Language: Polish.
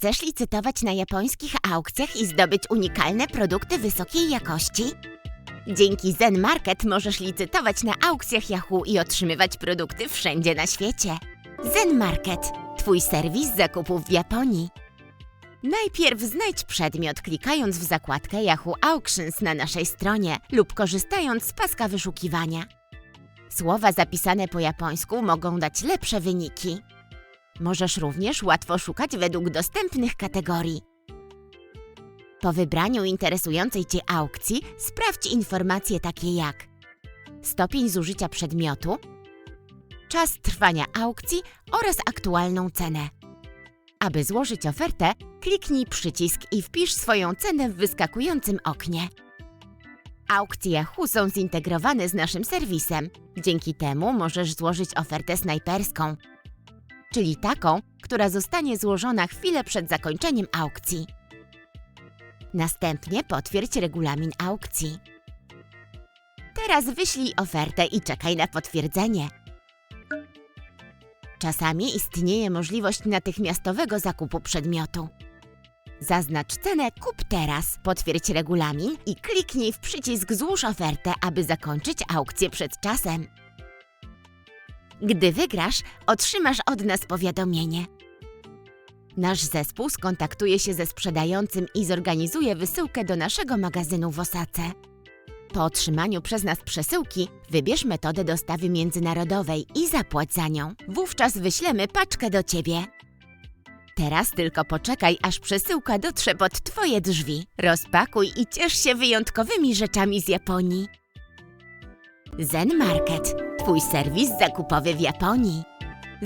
Chcesz licytować na japońskich aukcjach i zdobyć unikalne produkty wysokiej jakości? Dzięki Zen Market możesz licytować na aukcjach Yahoo i otrzymywać produkty wszędzie na świecie. Zen Market, twój serwis zakupów w Japonii. Najpierw znajdź przedmiot klikając w zakładkę Yahoo Auctions na naszej stronie lub korzystając z paska wyszukiwania. Słowa zapisane po japońsku mogą dać lepsze wyniki. Możesz również łatwo szukać według dostępnych kategorii. Po wybraniu interesującej Cię aukcji sprawdź informacje takie jak stopień zużycia przedmiotu, czas trwania aukcji oraz aktualną cenę. Aby złożyć ofertę, kliknij przycisk i wpisz swoją cenę w wyskakującym oknie. Aukcje Yahoo są zintegrowane z naszym serwisem. Dzięki temu możesz złożyć ofertę snajperską, czyli taką, która zostanie złożona chwilę przed zakończeniem aukcji. Następnie potwierdź regulamin aukcji. Teraz wyślij ofertę i czekaj na potwierdzenie. Czasami istnieje możliwość natychmiastowego zakupu przedmiotu. Zaznacz cenę Kup teraz, potwierdź regulamin i kliknij w przycisk Złóż ofertę, aby zakończyć aukcję przed czasem. Gdy wygrasz, otrzymasz od nas powiadomienie. Nasz zespół skontaktuje się ze sprzedającym i zorganizuje wysyłkę do naszego magazynu w Osace. Po otrzymaniu przez nas przesyłki, wybierz metodę dostawy międzynarodowej i zapłać za nią. Wówczas wyślemy paczkę do ciebie. Teraz tylko poczekaj, aż przesyłka dotrze pod twoje drzwi. Rozpakuj i ciesz się wyjątkowymi rzeczami z Japonii. Zen Market, twój serwis zakupowy w Japonii.